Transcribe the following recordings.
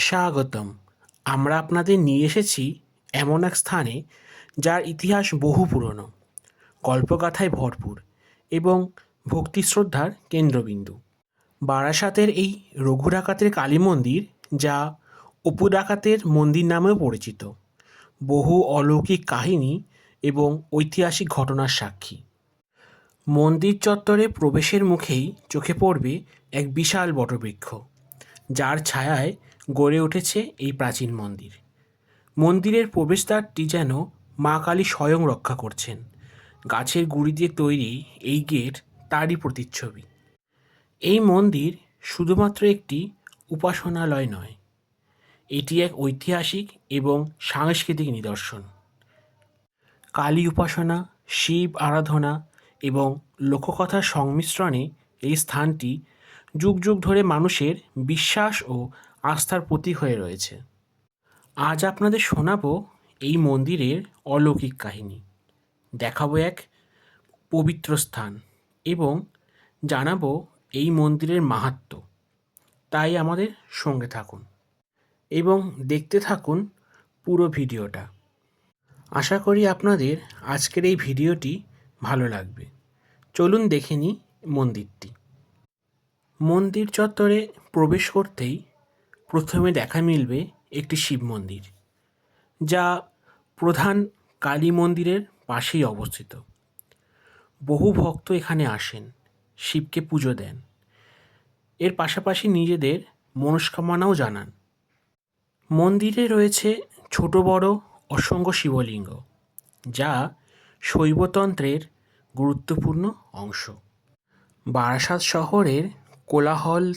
স্বাগতম। আমরা আপনাদের নিয়ে এসেছি এমন এক স্থানে যার ইতিহাস বহু পুরনো কল্পগাথায় ভরপুর এবং ভক্তি শ্রদ্ধার কেন্দ্রবিন্দু। বারাসাতের এই রঘু ডাকাতের কালী মন্দির, যা অপু ডাকাতের মন্দির নামেও পরিচিত, বহু অলৌকিক কাহিনী এবং ঐতিহাসিক ঘটনার সাক্ষী। মন্দির চত্বরে প্রবেশের মুখেই চোখে পড়বে এক বিশাল বটবৃক্ষ। যার ছায়ায় গড়ে উঠেছে এই প্রাচীন মন্দির। মন্দিরের প্রবেশদ্বারটি যেন মা কালী স্বয়ং রক্ষা করছেন। গাছের গুঁড়ি দিয়ে তৈরি এই গেট তারই প্রতিচ্ছবি। এই মন্দির শুধুমাত্র একটি উপাসনালয় নয়, এটি এক ঐতিহাসিক এবং সাংস্কৃতিক নিদর্শন। কালী উপাসনা, শিব আরাধনা এবং লোককথার সংমিশ্রণে এই স্থানটি যুগ যুগ ধরে মানুষের বিশ্বাস ও আস্থার প্রতীক হয়ে রয়েছে। আজ আপনাদের শোনাবো এই মন্দিরের অলৌকিক কাহিনী। দেখাবো এক পবিত্র স্থান এবং জানাব এই মন্দিরের মাহাত্ম্য। তাই আমাদের সঙ্গে থাকুন এবং দেখতে থাকুন পুরো ভিডিওটা। আশা করি আপনাদের আজকের এই ভিডিওটি ভালো লাগবে। চলুন দেখে নিই মন্দিরটি। মন্দির চত্বরে প্রবেশ করতেই প্রথমে দেখা মিলবে একটি শিব মন্দির, যা প্রধান কালী মন্দিরের পাশেই অবস্থিত। বহু ভক্ত এখানে আসেন, শিবকে পুজো দেন। এর পাশাপাশি নিজেদের মনস্কামনাও জানান। মন্দিরে রয়েছে ছোট বড় অসংখ্য শিবলিঙ্গ, যা শৈবতন্ত্রের গুরুত্বপূর্ণ অংশ। বারাসাত শহরের কোলাহল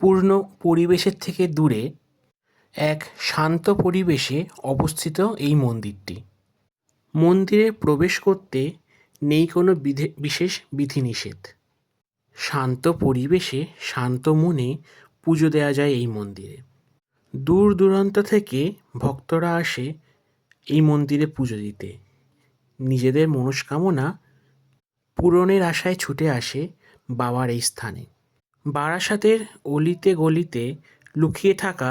পূর্ণ পরিবেশের থেকে দূরে এক শান্ত পরিবেশে অবস্থিত এই মন্দিরটি। মন্দিরে প্রবেশ করতে নেই কোনো বিধে, বিশেষ বিধিনিষেধ। শান্ত পরিবেশে, শান্ত মনে পুজো দেওয়া যায় এই মন্দিরে। দূর দূরান্ত থেকে ভক্তরা আসে এই মন্দিরে পুজো দিতে। নিজেদের মনস্কামনা পূরণের আশায় ছুটে আসে বাবার এই স্থানে। বারাসাতের অলিতে গলিতে লুকিয়ে থাকা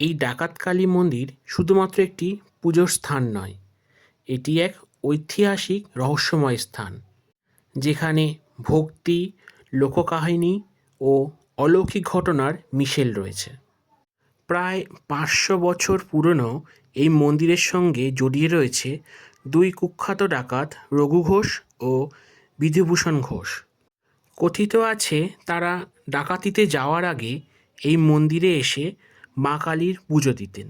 এই ডাকাতকালী মন্দির শুধুমাত্র একটি পুজোর স্থান নয়, এটি এক ঐতিহাসিক রহস্যময় স্থান, যেখানে ভক্তি, লোককাহিনী ও অলৌকিক ঘটনার মিশেল রয়েছে। প্রায় পাঁচশো বছর পুরনো এই মন্দিরের সঙ্গে জড়িয়ে রয়েছে দুই কুখ্যাত ডাকাত রঘু ঘোষ ও বিধুভূষণ ঘোষ। কথিত আছে তারা ডাকাতিতে যাওয়ার আগে এই মন্দিরে এসে মা কালীর পুজো দিতেন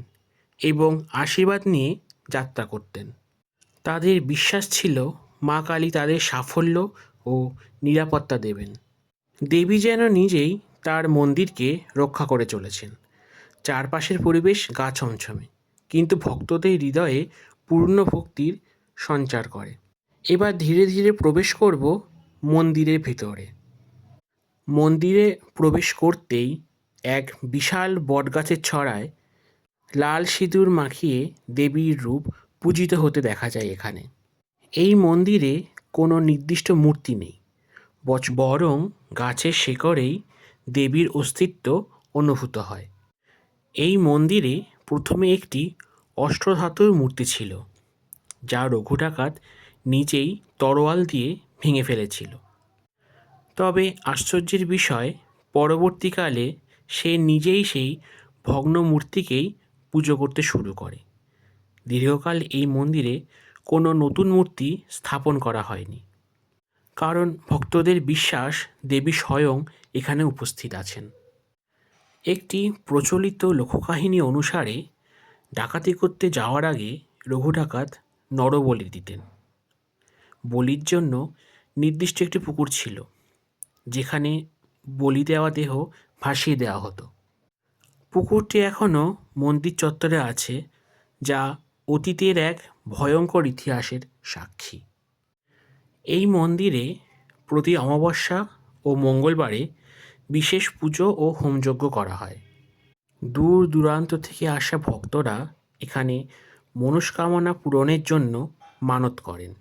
এবং আশীর্বাদ নিয়ে যাত্রা করতেন। তাদের বিশ্বাস ছিল মা কালী তাদের সাফল্য ও নিরাপত্তা দেবেন। দেবী যেন নিজেই তার মন্দিরকে রক্ষা করে চলেছেন। চারপাশের পরিবেশ গা ছমছমে, কিন্তু ভক্তদের হৃদয়ে পূর্ণ ভক্তির সঞ্চার করে। এবার ধীরে ধীরে প্রবেশ করব মন্দিরের ভিতরে। মন্দিরে প্রবেশ করতেই এক বিশাল বটগাছের ছড়ায় লাল সিঁদুর মাখিয়ে দেবীর রূপ পূজিত হতে দেখা যায় এখানে। এই মন্দিরে কোনো নির্দিষ্ট মূর্তি নেই, বচ, বরং গাছের শেকড়েই দেবীর অস্তিত্ব অনুভূত হয়। এই মন্দিরে প্রথমে একটি অষ্টধাতুর মূর্তি ছিল, যা রঘু ডাকাত নিজেই তরোয়াল দিয়ে ভেঙে ফেলেছিল। তবে আশ্চর্যের বিষয়, পরবর্তীকালে সে নিজেই সেই ভগ্ন মূর্তিকেই পুজো করতে শুরু করে। দীর্ঘকাল এই মন্দিরে কোনো নতুন মূর্তি স্থাপন করা হয়নি। কারণ ভক্তদের বিশ্বাস, দেবী স্বয়ং এখানে উপস্থিত আছেন। একটি প্রচলিত লোককাহিনী অনুসারে, ডাকাতি করতে যাওয়ার আগে রঘু ডাকাত নরবলি দিতেন। বলির জন্য নির্দিষ্ট একটি পুকুর ছিল। যেখানে বলি দেওয়া দেহ ভাসিয়ে দেওয়া হতো। পুকুরটি এখনও মন্দির চত্বরে আছে, যা অতীতের এক ভয়ঙ্কর ইতিহাসের সাক্ষী। এই মন্দিরে প্রতি অমাবস্যা ও মঙ্গলবারে বিশেষ পুজো ও হোমযজ্ঞ করা হয়। দূর দূরান্ত থেকে আসা ভক্তরা এখানে মনস্কামনা পূরণের জন্য মানত করেন।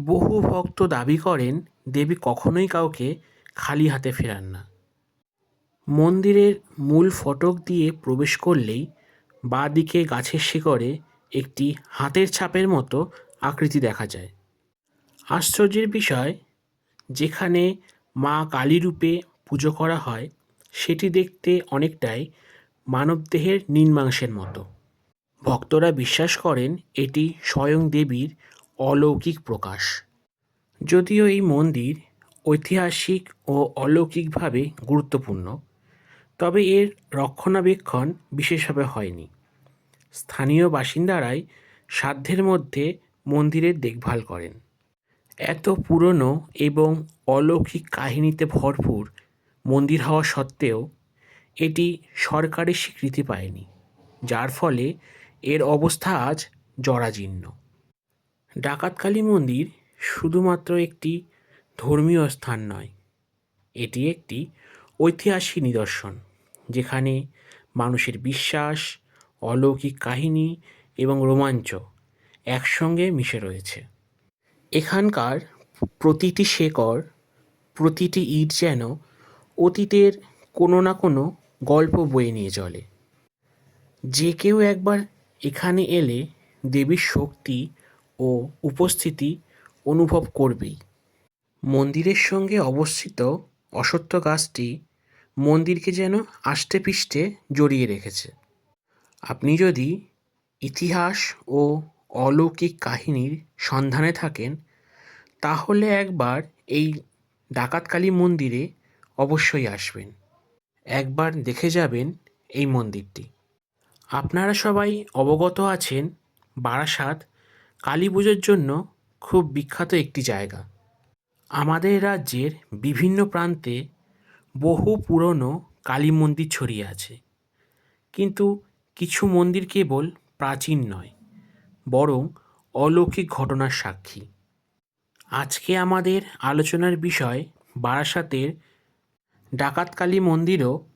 বহু ভক্ত দাবি করেন, দেবী কখনোই কাউকে খালি হাতে ফেরান না। মন্দিরের মূল ফটক দিয়ে প্রবেশ করলেই বাঁ দিকে গাছের শিকড়ে একটি হাতের ছাপের মতো আকৃতি দেখা যায়। আশ্চর্যের বিষয়, যেখানে মা কালী রূপে পুজো করা হয়, সেটি দেখতে অনেকটাই মানবদেহের নিম্নাংশের মতো। ভক্তরা বিশ্বাস করেন এটি স্বয়ং দেবীর অলৌকিক প্রকাশ। যদিও এই মন্দির ঐতিহাসিক ও অলৌকিকভাবে গুরুত্বপূর্ণ, তবে এর রক্ষণাবেক্ষণ বিশেষভাবে হয়নি। স্থানীয় বাসিন্দারাই সাধ্যের মধ্যে মন্দিরের দেখভাল করেন। এত পুরনো এবং অলৌকিক কাহিনীতে ভরপুর মন্দির হওয়া সত্ত্বেও এটি সরকারি স্বীকৃতি পায়নি, যার ফলে এর অবস্থা আজ জরাজীর্ণ। ডাকাতকালী মন্দির শুধুমাত্র একটি ধর্মীয় স্থান নয়। এটি একটি ঐতিহাসিক নিদর্শন, যেখানে মানুষের বিশ্বাস, অলৌকিক কাহিনী এবং রোমাঞ্চ একসঙ্গে মিশে রয়েছে। এখানকার প্রতিটি শেকড়, প্রতিটি ইট যেন অতীতের কোনো না কোনো গল্প বয়ে নিয়ে চলে। যে কেউ একবার এখানে এলে দেবীর শক্তি ও উপস্থিতি অনুভব করবেই। মন্দিরের সঙ্গে অবস্থিত অশ্বত্থ গাছটি মন্দিরকে যেন আষ্টে পৃষ্ঠে জড়িয়ে রেখেছে। আপনি যদি ইতিহাস ও অলৌকিক কাহিনীর সন্ধানে থাকেন, তাহলে একবার এই ডাকাতকালী মন্দিরে অবশ্যই আসবেন। একবার দেখে যাবেন এই মন্দিরটি। আপনারা সবাই অবগত আছেন বারাসাত কালী পুজোর জন্য খুব বিখ্যাত একটি জায়গা। আমাদের রাজ্যের বিভিন্ন প্রান্তে বহু পুরনো কালী মন্দির ছড়িয়ে আছে। কিন্তু কিছু মন্দির কেবল প্রাচীন নয়, বরং অলৌকিক ঘটনার সাক্ষী। আজকে আমাদের আলোচনার বিষয় বারাসাতের ডাকাতকালী মন্দিরও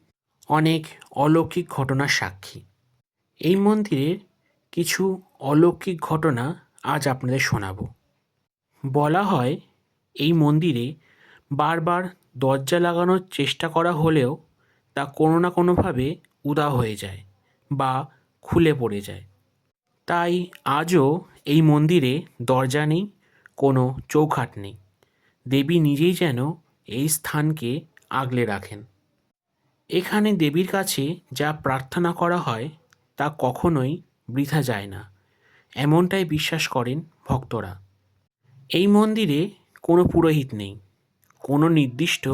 অনেক অলৌকিক ঘটনার সাক্ষী। এই মন্দিরের কিছু অলৌকিক ঘটনা আজ আপনাদের শোনাবো। বলা হয় এই মন্দিরে বারবার দরজা লাগানোর চেষ্টা করা হলেও তা কোনো না কোনোভাবে উদা হয়ে যায় বা খুলে পড়ে যায়। তাই আজও এই মন্দিরে দরজা নেই, কোনো চৌখাট নেই। দেবী নিজেই যেন এই স্থানকে আগলে রাখেন। এখানে দেবীর কাছে যা প্রার্থনা করা হয় তা কখনোই বৃথা যায় না, এমনটাই বিশ্বাস করেন ভক্তরা। এই মন্দিরে কোনো পুরোহিত নেই, কোনো নির্দিষ্ট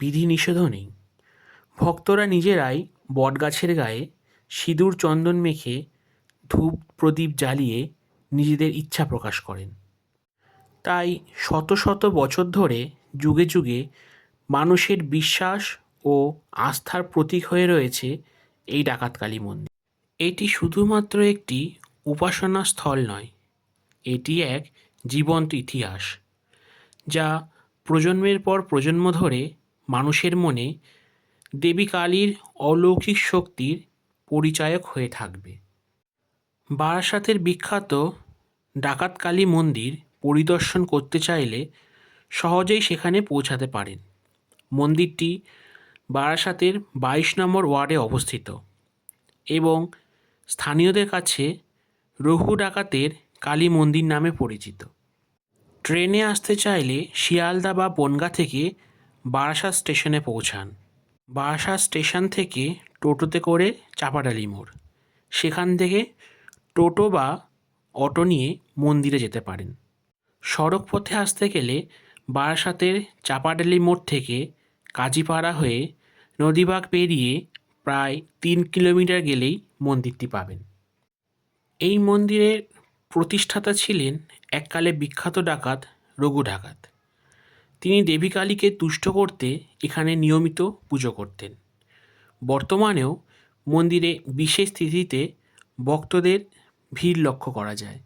বিধিনিষেধও নেই। ভক্তরা নিজেরাই বটগাছের গায়ে সিঁদুর, চন্দন মেখে ধূপ প্রদীপ জ্বালিয়ে নিজেদের ইচ্ছা প্রকাশ করেন। তাই শত শত বছর ধরে যুগে যুগে মানুষের বিশ্বাস ও আস্থার প্রতীক হয়ে রয়েছে এই ডাকাতকালী মন্দির। এটি শুধুমাত্র একটি উপাসনা স্থল নয়, এটি এক জীবন্ত ইতিহাস। যা প্রজন্মের পর প্রজন্ম ধরে মানুষের মনে দেবী কালীর অলৌকিক শক্তির পরিচায়ক হয়ে থাকবে। বারাসাতের বিখ্যাত ডাকাত কালী মন্দির পরিদর্শন করতে চাইলে সহজেই সেখানে পৌঁছাতে পারেন। মন্দিরটি বারাসাতের বাইশ নম্বর ওয়ার্ডে অবস্থিত এবং স্থানীয়দের কাছে রঘু ডাকাতের কালী মন্দির নামে পরিচিত। ট্রেনে আসতে চাইলে শিয়ালদা বা বনগা থেকে বারাসাত স্টেশনে পৌঁছান। বারাসাত স্টেশন থেকে টোটোতে করে চাপাডালি মোড়। সেখান থেকে টোটো বা অটো নিয়ে মন্দিরে যেতে পারেন। সড়ক পথে আসতে গেলে বারাসাতের চাপাডালি মোড় থেকে কাজীপাড়া হয়ে নদীবাগ পেরিয়ে প্রায় তিন কিলোমিটার গেলেই মন্দিরটি পাবেন। এই মন্দিরের প্রতিষ্ঠাতা ছিলেন এককালে বিখ্যাত ডাকাত রঘু ডাকাত। তিনি দেবী কালীকে তুষ্ট করতে এখানে নিয়মিত পুজো করতেন। বর্তমানেও মন্দিরে বিশেষ তিথিতে ভক্তদের ভিড় লক্ষ্য করা যায়।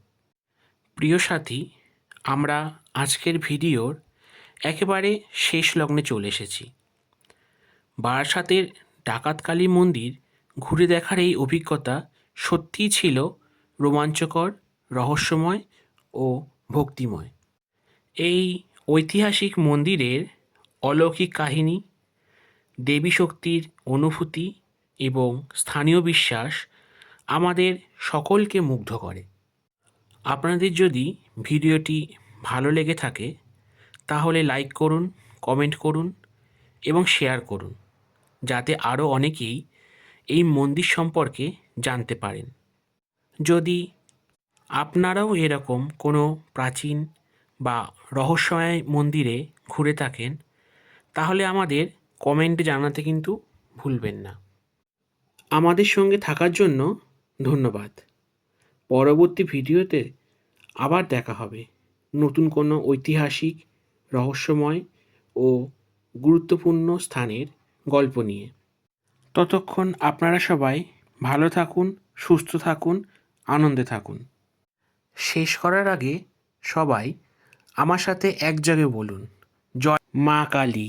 প্রিয় সাথী, আমরা আজকের ভিডিওর একেবারে শেষ লগ্নে চলে এসেছি। বারাসাতের ডাকাতকালী মন্দির ঘুরে দেখার এই অভিজ্ঞতা সত্যিই ছিল রোমাঞ্চকর রহস্যময় ও ভক্তিময়। এই ঐতিহাসিক মন্দিরের অলৌকিক কাহিনী, দেবী শক্তির অনুভূতি এবং স্থানীয় বিশ্বাস আমাদের সকলকে মুগ্ধ করে। আপনাদের যদি ভিডিওটি ভালো লেগে থাকে, তাহলে লাইক করুন, কমেন্ট করুন এবং শেয়ার করুন, যাতে আরও অনেকেই এই মন্দির সম্পর্কে জানতে পারেন। যদি আপনারাও এরকম কোনো প্রাচীন বা রহস্যময় মন্দিরে ঘুরে থাকেন, তাহলে আমাদের কমেন্টে জানাতে কিন্তু ভুলবেন না। আমাদের সঙ্গে থাকার জন্য ধন্যবাদ। পরবর্তী ভিডিওতে আবার দেখা হবে নতুন কোনো ঐতিহাসিক, রহস্যময় ও গুরুত্বপূর্ণ স্থানের গল্প নিয়ে। ততক্ষণ আপনারা সবাই ভালো থাকুন, সুস্থ থাকুন, আনন্দে থাকুন। শেষ করার আগে সবাই আমার সাথে এক জায়গায় বলুন। জয় মা কালী।